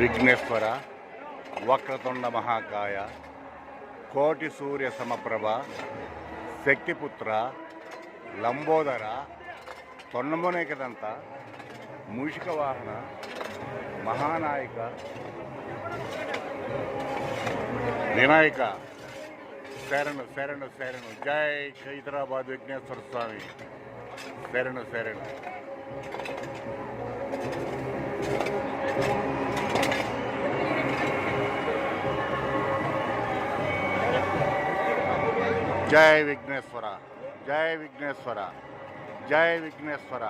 ವಿಘ್ನೇಶ್ವರ ವಕ್ರತೊಂಡ ಮಹಾಕಾಯ ಕೋಟಿ ಸೂರ್ಯ ಸಮಪ್ರಭ ಶಕ್ತಿಪುತ್ರ ಲಂಬೋದರ ತೊನ್ನಮನೇಕದಂತ ಮೂಷಿಕ ವಾಹನ ಮಹಾನಾಯಕ ವಿನಾಯಕ ಶರಣು ಶರಣು ಶರಣು ಜೈ ಹೈದರಾಬಾದ್ ವಿಘ್ನೇಶ್ವರ ಸ್ವಾಮಿ ಶರಣು ಶರಣು జై విఘ్నేశ్వర జై విఘ్నేశ్వర జై విఘ్నేశ్వర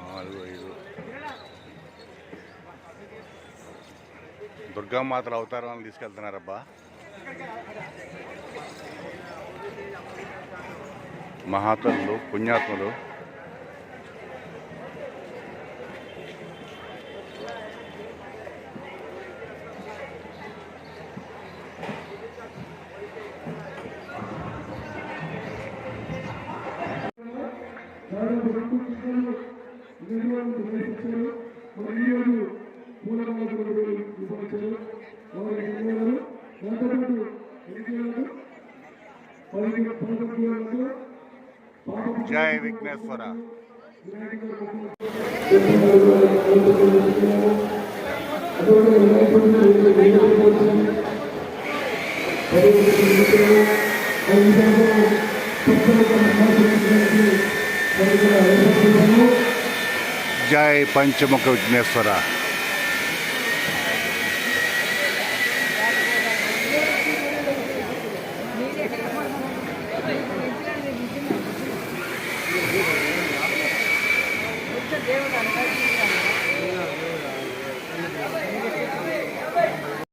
నాలుగు ఐదు దుర్గామాతల అవతారాలను తీసుకెళ్తున్నారబ్బా మహాత్ములు పుణ్యాత్ములు చాలా ఎక్కువ చిత్రాలు నిర్వహణ ఈ జై విఘ్నేశ్వర जय पंचमुख विघ्नेश्वरा ದೇವರ